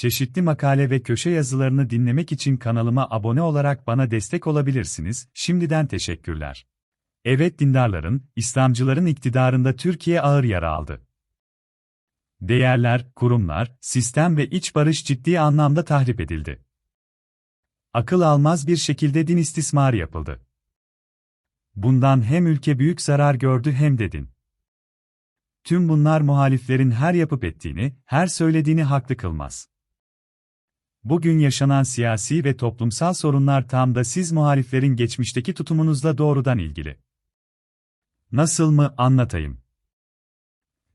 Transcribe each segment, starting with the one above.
Çeşitli makale ve köşe yazılarını dinlemek için kanalıma abone olarak bana destek olabilirsiniz. Şimdiden teşekkürler. Evet dindarların, İslamcıların iktidarında Türkiye ağır yara aldı. Değerler, kurumlar, sistem ve iç barış ciddi anlamda tahrip edildi. Akıl almaz bir şekilde din istismarı yapıldı. Bundan hem ülke büyük zarar gördü hem de din. Tüm bunlar muhaliflerin her yapıp ettiğini, her söylediğini haklı kılmaz. Bugün yaşanan siyasi ve toplumsal sorunlar tam da siz muhaliflerin geçmişteki tutumunuzla doğrudan ilgili. Nasıl mı anlatayım?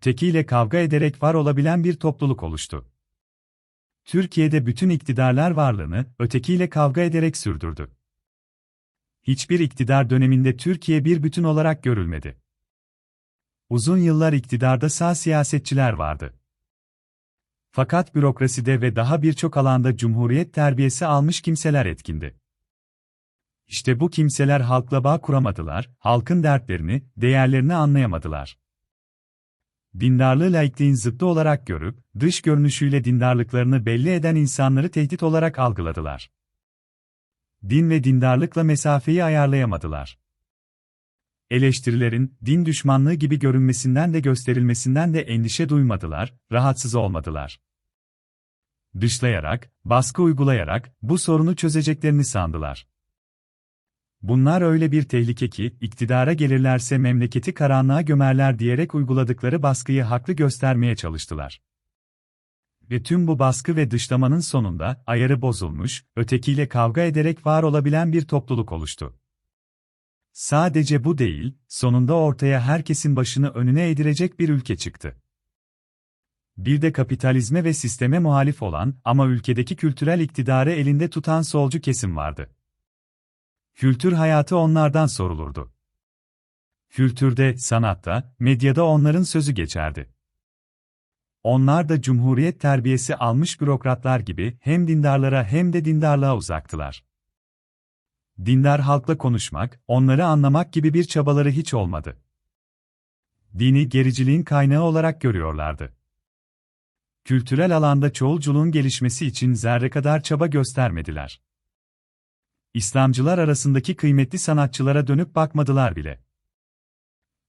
Tekiyle kavga ederek var olabilen bir topluluk oluştu. Türkiye'de bütün iktidarlar varlığını ötekiyle kavga ederek sürdürdü. Hiçbir iktidar döneminde Türkiye bir bütün olarak görülmedi. Uzun yıllar iktidarda sağ siyasetçiler vardı. Fakat bürokraside ve daha birçok alanda cumhuriyet terbiyesi almış kimseler etkindi. İşte bu kimseler halkla bağ kuramadılar, halkın dertlerini, değerlerini anlayamadılar. Dindarlığı laikliğin zıttı olarak görüp, dış görünüşüyle dindarlıklarını belli eden insanları tehdit olarak algıladılar. Din ve dindarlıkla mesafeyi ayarlayamadılar. Eleştirilerin, din düşmanlığı gibi görünmesinden de gösterilmesinden de endişe duymadılar, rahatsız olmadılar. Dışlayarak, baskı uygulayarak, bu sorunu çözeceklerini sandılar. Bunlar öyle bir tehlike ki, iktidara gelirlerse memleketi karanlığa gömerler diyerek uyguladıkları baskıyı haklı göstermeye çalıştılar. Ve tüm bu baskı ve dışlamanın sonunda, ayarı bozulmuş, ötekiyle kavga ederek var olabilen bir topluluk oluştu. Sadece bu değil, sonunda ortaya herkesin başını önüne eğdirecek bir ülke çıktı. Bir de kapitalizme ve sisteme muhalif olan ama ülkedeki kültürel iktidarı elinde tutan solcu kesim vardı. Kültür hayatı onlardan sorulurdu. Kültürde, sanatta, medyada onların sözü geçerdi. Onlar da cumhuriyet terbiyesi almış bürokratlar gibi hem dindarlara hem de dindarlığa uzaktılar. Dindar halkla konuşmak, onları anlamak gibi bir çabaları hiç olmadı. Dini gericiliğin kaynağı olarak görüyorlardı. Kültürel alanda çoğulculuğun gelişmesi için zerre kadar çaba göstermediler. İslamcılar arasındaki kıymetli sanatçılara dönüp bakmadılar bile.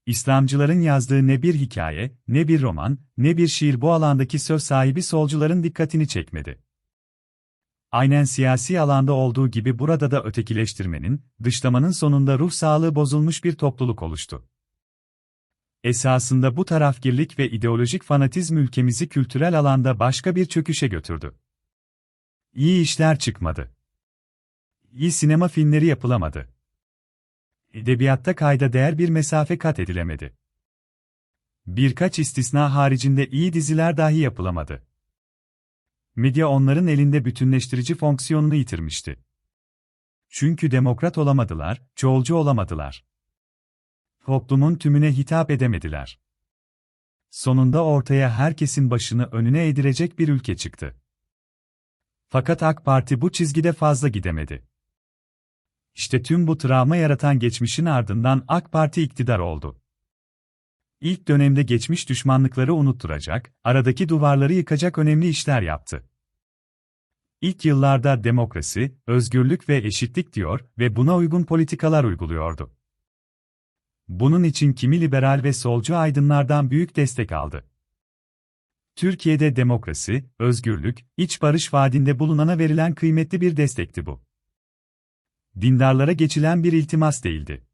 İslamcıların yazdığı ne bir hikaye, ne bir roman, ne bir şiir bu alandaki söz sahibi solcuların dikkatini çekmedi. Aynen siyasi alanda olduğu gibi burada da ötekileştirmenin, dışlamanın sonunda ruh sağlığı bozulmuş bir topluluk oluştu. Esasında bu tarafgirlik ve ideolojik fanatizm ülkemizi kültürel alanda başka bir çöküşe götürdü. İyi işler çıkmadı. İyi sinema filmleri yapılamadı. Edebiyatta kayda değer bir mesafe kat edilemedi. Birkaç istisna haricinde iyi diziler dahi yapılamadı. Medya onların elinde bütünleştirici fonksiyonunu yitirmişti. Çünkü demokrat olamadılar, çoğulcu olamadılar. Toplumun tümüne hitap edemediler. Sonunda ortaya herkesin başını önüne eğdirecek bir ülke çıktı. Fakat AK Parti bu çizgide fazla gidemedi. İşte tüm bu travma yaratan geçmişin ardından AK Parti iktidar oldu. İlk dönemde geçmiş düşmanlıkları unutturacak, aradaki duvarları yıkacak önemli işler yaptı. İlk yıllarda demokrasi, özgürlük ve eşitlik diyor ve buna uygun politikalar uyguluyordu. Bunun için kimi liberal ve solcu aydınlardan büyük destek aldı. Türkiye'de demokrasi, özgürlük, iç barış vaadinde bulunana verilen kıymetli bir destekti bu dindarlara geçilen bir iltimas değildi.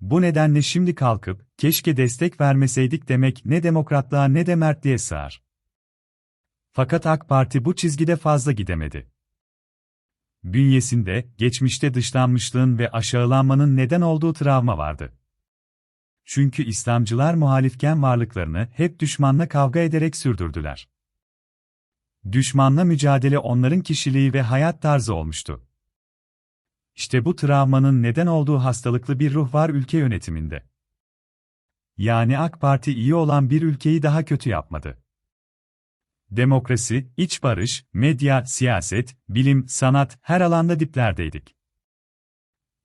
Bu nedenle şimdi kalkıp, keşke destek vermeseydik demek ne demokratlığa ne de mertliğe sığar. Fakat AK Parti bu çizgide fazla gidemedi. Bünyesinde, geçmişte dışlanmışlığın ve aşağılanmanın neden olduğu travma vardı. Çünkü İslamcılar muhalifken varlıklarını hep düşmanla kavga ederek sürdürdüler. Düşmanla mücadele onların kişiliği ve hayat tarzı olmuştu. İşte bu travmanın neden olduğu hastalıklı bir ruh var ülke yönetiminde. Yani AK Parti iyi olan bir ülkeyi daha kötü yapmadı. Demokrasi, iç barış, medya, siyaset, bilim, sanat her alanda diplerdeydik.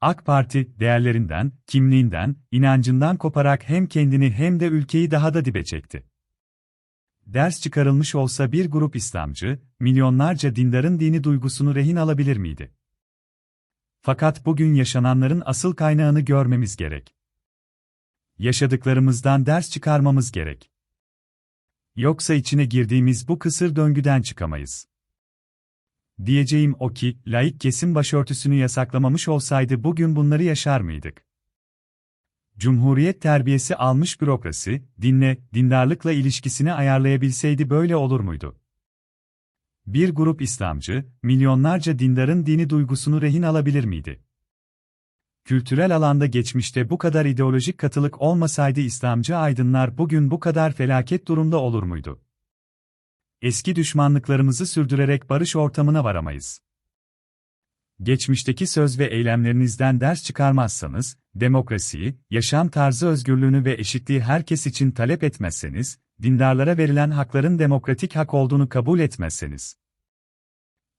AK Parti değerlerinden, kimliğinden, inancından koparak hem kendini hem de ülkeyi daha da dibe çekti. Ders çıkarılmış olsa bir grup İslamcı, milyonlarca dindarın dini duygusunu rehin alabilir miydi? Fakat bugün yaşananların asıl kaynağını görmemiz gerek. Yaşadıklarımızdan ders çıkarmamız gerek. Yoksa içine girdiğimiz bu kısır döngüden çıkamayız. Diyeceğim o ki, laik kesim başörtüsünü yasaklamamış olsaydı bugün bunları yaşar mıydık? Cumhuriyet terbiyesi almış bürokrasi, dinle, dindarlıkla ilişkisini ayarlayabilseydi böyle olur muydu? Bir grup İslamcı, milyonlarca dindarın dini duygusunu rehin alabilir miydi? Kültürel alanda geçmişte bu kadar ideolojik katılık olmasaydı İslamcı aydınlar bugün bu kadar felaket durumda olur muydu? Eski düşmanlıklarımızı sürdürerek barış ortamına varamayız. Geçmişteki söz ve eylemlerinizden ders çıkarmazsanız, demokrasiyi, yaşam tarzı özgürlüğünü ve eşitliği herkes için talep etmezseniz, dindarlara verilen hakların demokratik hak olduğunu kabul etmezseniz,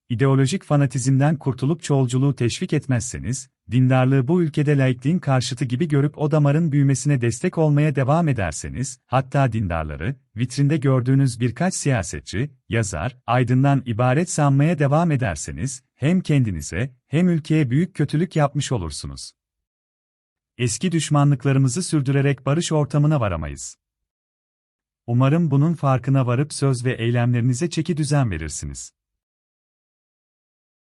ideolojik fanatizmden kurtulup çoğulculuğu teşvik etmezseniz, dindarlığı bu ülkede laikliğin karşıtı gibi görüp o damarın büyümesine destek olmaya devam ederseniz, hatta dindarları, vitrinde gördüğünüz birkaç siyasetçi, yazar, aydından ibaret sanmaya devam ederseniz, hem kendinize, hem ülkeye büyük kötülük yapmış olursunuz. Eski düşmanlıklarımızı sürdürerek barış ortamına varamayız. Umarım bunun farkına varıp söz ve eylemlerinize çeki düzen verirsiniz.